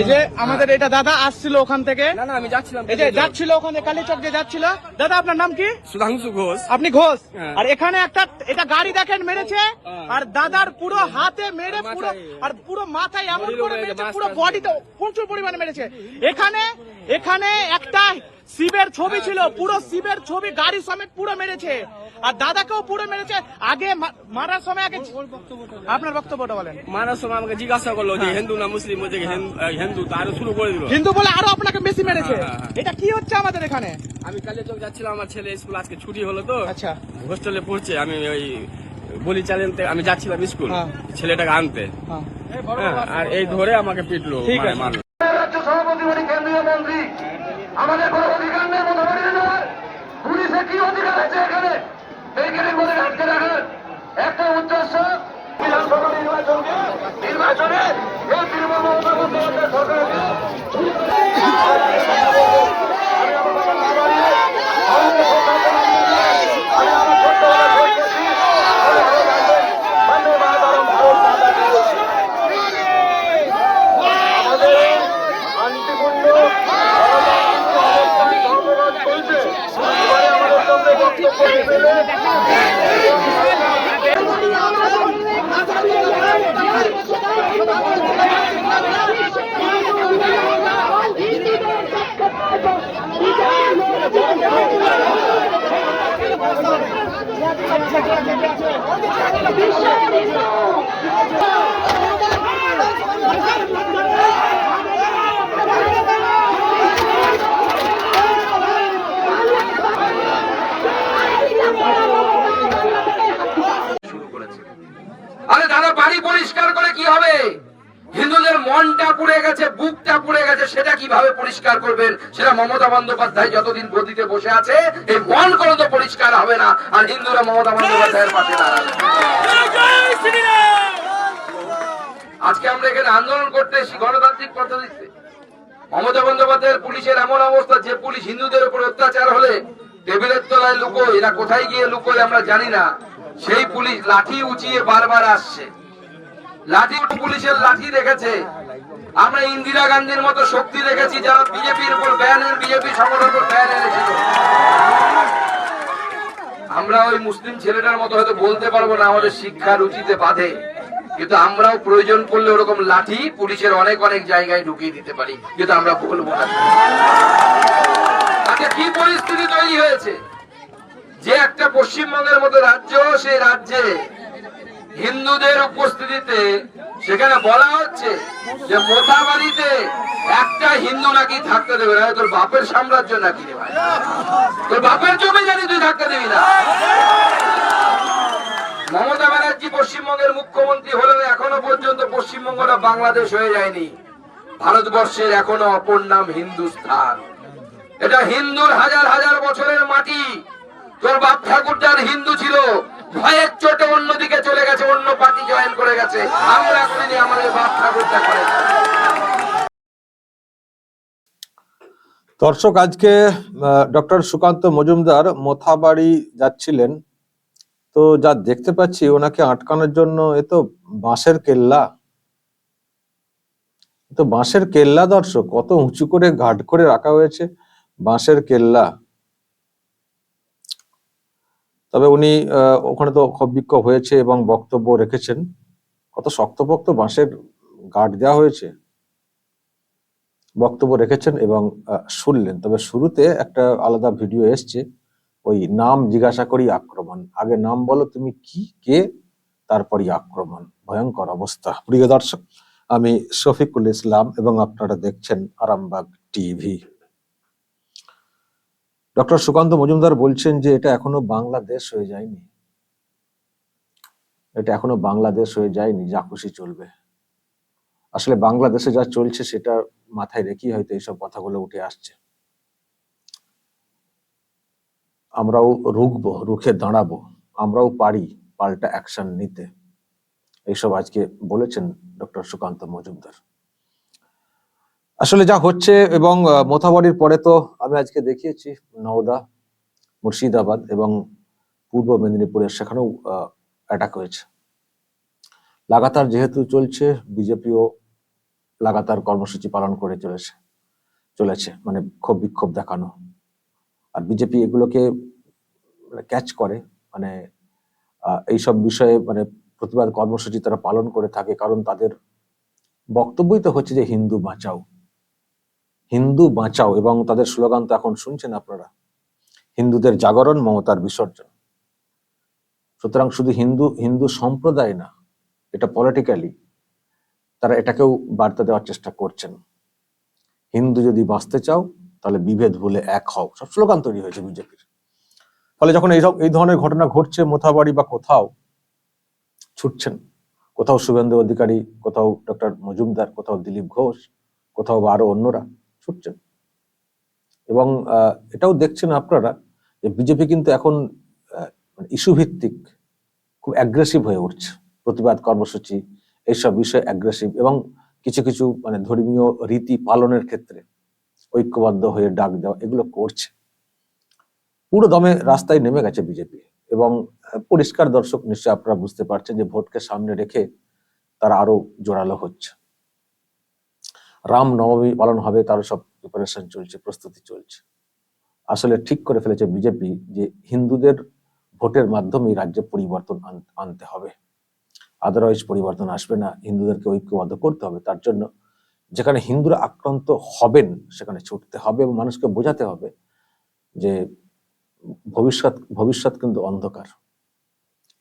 এই যে আমাদের এটা দাদা আসছিল ওখান থেকে। না না আমি যাচ্ছিলাম। এই যে যাচ্ছিল ওখানে কালীচক দিয়ে যাচ্ছিল। দাদা আপনার নাম কি? সুধাংশু ঘোষ। আপনি ঘোষ। হ্যাঁ। আর এখানে একটা এটা গাড়ি দেখেন মেরেছে। হ্যাঁ। আর দাদার পুরো হাতে মেরে পুরো আর পুরো মাথায় এমন করে মেরেছে পুরো বডিতে প্রচুর পরিমাণে মেরেছে। এখানে এখানে একটা শিবের ছবি ছিল পুরো শিবের ছবি গাড়ি সমেত পুরো মেরেছে। আর দাদাকেও পুরো মেরেছে। আগে মারার সময় আগে আপনার বক্তব্যটা বলেন। মারার সময় আমাকে জিজ্ঞাসা করল যে হিন্দু না মুসলিম? বলছে হিন্দু- হিন্দু তারও শুরু করে দিল। হিন্দু বলে আরও আপনাকে বেশি মেরেছে। হ্যাঁ, হ্যাঁ, এটা কি হচ্ছে আমাদের এখানে? আমি কালিয়া চক যাচ্ছিলাম আমার ছেলে স্কুল আজকে ছুটি হলো তো। আচ্ছা। হোস্টেলে পড়ছে আমি ওই বলি চালাতে আমি যাচ্ছিলাম স্কুল। হ্যাঁ। ছেলেটাকে আনতে। হ্যাঁ। হ্যাঁ, আর এই ধরে আমাকে পিটলো ঠিক মানে আছে। মারলো রাজ্য সভাপতি উনি কেন্দ্রীয় মন্ত্রী আমাদের কোনো অধিকার নেই মোটামুটি নেওয়ার পুলিশে কি অধিকার আছে এখানে এইখানে মধ্যে আটকে রাখার একটা উদ্দেশ্য বিধানসভা নির্বাচনকে নির্বাচনে এই তৃণমূল সরকারকে আমি আমার কথা না বাড়িয়ে আমাকে শ্রদ্ধা জানাই। আমি আমার ছোট্ট গলায় বই করছি। ভালো ভালো গাইবেন। বন্দে মাতরম, ভারত মাতা কি জয়। আমাদের শান্তিপূর্ণ গণতান্ত্রিক অবস্থান ধর্মঘট চলছে এবারে আমাদের সামনে বক্তব্য দেবেন শুরু করেছে আরে দাদা বাড়ি পরিষ্কার করে কি হবে হিন্দুদের মনটা পুড়ে গেছে, বুকটা পুড়ে গেছে, সেটা কীভাবে পরিষ্কার করবেন? সেটা মমতা বন্দ্যোপাধ্যায় যতদিন গদিতে বসে আছে, এই মন কোনো তো পরিষ্কার হবে না, আর হিন্দুরা মমতা বন্দ্যোপাধ্যায়ের পাশে আজকে আমরা এখানে আন্দোলন করতে এসেছি, গণতান্ত্রিক পদ্ধতিতে। মমতা বন্দ্যোপাধ্যায়ের পুলিশের এমন অবস্থা, যে পুলিশ হিন্দুদের উপর অত্যাচার হলে টেবিলের তলায় লুকোয়, এরা কোথায় গিয়ে লুকোয় আমরা জানি না। সেই পুলিশ লাঠি উঁচিয়ে বারবার আসছে। লাঠি পুলিশের লাঠি দেখেছে আমরা ইন্দিরা গান্ধীর মতো শক্তি দেখেছি যারা বিজেপির উপর বিজেপি ব্যান এনেছিল। আমরা ওই মুসলিম ছেলেটার মতো হয়তো বলতে পারব না, আমাদের শিক্ষা রুচিতে বাধে। কিন্তু আমরাও প্রয়োজন পড়লে ওরকম লাঠি পুলিশের অনেক অনেক জায়গায় ঢুকিয়ে দিতে পারি কিন্তু আমরা বলব না। আচ্ছা কি পরিস্থিতি তৈরি হয়েছে? যে একটা পশ্চিমবঙ্গের মতো রাজ্য সেই রাজ্যে হিন্দুদের উপস্থিতিতে সেখানে বলা হচ্ছে যে মোথাবাড়িতে একটা হিন্দু নাকি থাকতে দেবে না, তোর বাপের সাম্রাজ্য নাকি রে ভাই? তোর বাপের জমি জানি তুই থাকতে দিবি না? মমতা ব্যানার্জি পশ্চিমবঙ্গের মুখ্যমন্ত্রী হলেও এখনও পর্যন্ত পশ্চিমবঙ্গটা বাংলাদেশ হয়ে যায়নি। ভারতবর্ষের এখনও অপর নাম হিন্দুস্থান। এটা হিন্দুর হাজার হাজার বছরের মাটি। তোর বাপ ঠাকুরদার হিন্দু ছিল। ভয়ের চোটে অন্যদিকে চলে গেছে, অন্য পার্টি জয়েন করে গেছে। আমরা করিনি আমাদের বাপ ঠাকুরদা করে দর্শক, আজকে ডক্টর সুকান্ত মজুমদার মোথাবাড়ি যাচ্ছিলেন। তো যা দেখতে পাচ্ছি, ওনাকে আটকানোর জন্য এ তো বাঁশের কেল্লা। তো বাঁশের কেল্লা দর্শক, কত উঁচু করে ঘাট করে রাখা হয়েছে বাঁশের কেল্লা। তবে উনি ওখানে তো ক্ষোভ বিক্ষোভ হয়েছে এবং বক্তব্য রেখেছেন। কত শক্তপোক্ত বাঁশের গার্ড দেওয়া হয়েছে। বক্তব্য রেখেছেন এবং শুনলেন। তবে শুরুতে একটা আলাদা ভিডিও এসছে, ওই নাম জিজ্ঞাসা করি আক্রমণ। আগে নাম বলো, তুমি কি, কে? তারপরই আক্রমণ। ভয়ঙ্কর অবস্থা। প্রিয় দর্শক, আমি শফিকুল ইসলাম এবং আপনারা দেখছেন আরামবাগ টিভি। ডক্টর সুকান্ত মজুমদার বলছেন যে এটা এখনও বাংলাদেশ হয়ে যায়নি। এটা এখনও বাংলাদেশ হয়ে যায়নি, যা খুশি চলবে। আসলে বাংলাদেশে যা চলছে সেটা মাথায় রেখেই হয়তো এইসব কথাগুলো উঠে আসছে। আমরাও রুখবো, রুখে দাঁড়াবো, আমরাও পারি পাল্টা অ্যাকশন নিতে। এইসব আজকে বলেছেন ডক্টর সুকান্ত মজুমদার। আসলে যা হচ্ছে এবং মোথাবাড়ির পরে তো আমি আজকে দেখিয়েছি নওদা, মুর্শিদাবাদ এবং পূর্ব মেদিনীপুরের সেখানেও অ্যাটাক হয়েছে। লাগাতার যেহেতু চলছে, বিজেপিও লাগাতার কর্মসূচি পালন করে চলেছে চলেছে মানে ক্ষোভ বিক্ষোভ দেখানো। আর বিজেপি এগুলোকে ক্যাচ করে মানে এইসব বিষয়ে মানে প্রতিবাদ কর্মসূচি তারা পালন করে থাকে, কারণ তাদের বক্তব্যই তো হচ্ছে যে হিন্দু বাঁচাও। হিন্দু বাঁচাও এবং তাদের স্লোগান তো এখন শুনছেন আপনারা। হিন্দুদের জাগরণ মমতার বিসর্জন। সুতরাং শুধু হিন্দু হিন্দু সম্প্রদায় না, এটা পলিটিক্যালি তারা এটাকেও বার্তা দেওয়ার চেষ্টা করছেন। হিন্দু যদি বাঁচতে চাও, তাহলে বিভেদ ভুলে এক হও। সব স্লোগান তৈরি হয়েছে বিজেপির। ফলে যখন এইসব এই ধরনের ঘটনা ঘটছে, মোথাবাড়ি বা কোথাও ছুটছেন, কোথাও শুভেন্দু অধিকারী, কোথাও ডক্টর মজুমদার, কোথাও দিলীপ ঘোষ, কোথাও বা আরও অন্যরা ছুটছেন এবং এটাও দেখছেন আপনারা যে বিজেপি কিন্তু এখন ইস্যু ভিত্তিক খুব অ্যাগ্রেসিভ হয়ে উঠছে। প্রতিবাদ কর্মসূচি এইসব বিষয়ে অ্যাগ্রেসিভ এবং কিছু কিছু মানে ধর্মীয় রীতি পালনের ক্ষেত্রে ঐক্যবদ্ধ হয়ে ডাক দেওয়া এগুলো করছে। পুরো দমে রাস্তায় নেমে গেছে বিজেপি এবং পরিষ্কার দর্শক নিশ্চয়ই আপনারা বুঝতে পারছেন যে ভোটকে সামনে রেখে তারা আরও জোরালো হচ্ছে। রাম নবমী পালন হবে তারও সব প্রিপারেশন চলছে, প্রস্তুতি চলছে। আসলে ঠিক করে ফেলেছে বিজেপি যে হিন্দুদের ভোটের মাধ্যমেই রাজ্যে পরিবর্তন আনতে হবে। আদারওয়াইজ পরিবর্তন আসবে না, হিন্দুদেরকে ঐক্যবদ্ধ করতে হবে। তার জন্য যেখানে হিন্দুরা আক্রান্ত হবেন, সেখানে ছুটতে হবে এবং মানুষকে বোঝাতে হবে যে ভবিষ্যৎ ভবিষ্যৎ কিন্তু অন্ধকার।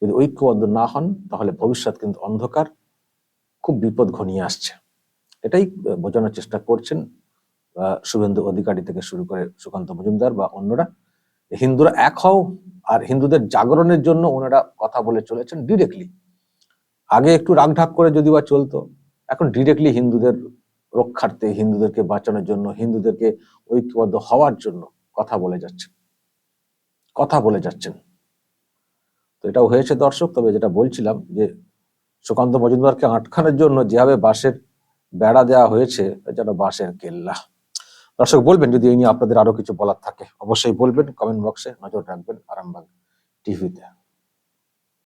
যদি ঐক্যবদ্ধ না হন, তাহলে ভবিষ্যৎ কিন্তু অন্ধকার, খুব বিপদ ঘনিয়ে আসছে। এটাই বোঝানোর চেষ্টা করছেন শুভেন্দু অধিকারী থেকে শুরু করে সুকান্ত মজুমদার বা অন্যরা। হিন্দুরা এক হও, আর হিন্দুদের জাগরণের জন্য ওনারা কথা বলে চলেছেন ডিরেক্টলি আগে একটু রাগঢাক করে যদি বা চলতো, এখন ডিরেক্টলি হিন্দুদের রক্ষার্থে, হিন্দুদেরকে বাঁচানোর জন্য, হিন্দুদেরকে ঐক্যবদ্ধ হওয়ার জন্য কথা বলে যাচ্ছেন কথা বলে যাচ্ছেন। তো এটাও হয়েছে দর্শক, তবে যেটা বলছিলাম যে সুকান্ত মজুমদারকে আটকানোর জন্য যেভাবে বাঁশের বেড়া দেওয়া হয়েছে যেন বাঁশের কেল্লা দর্শক, বলবেন যদি এই নিয়ে আপনাদের আরও কিছু বলার থাকে, অবশ্যই বলবেন কমেন্ট বক্সে নজর রাখবেন, আরামবাগ টিভিতে।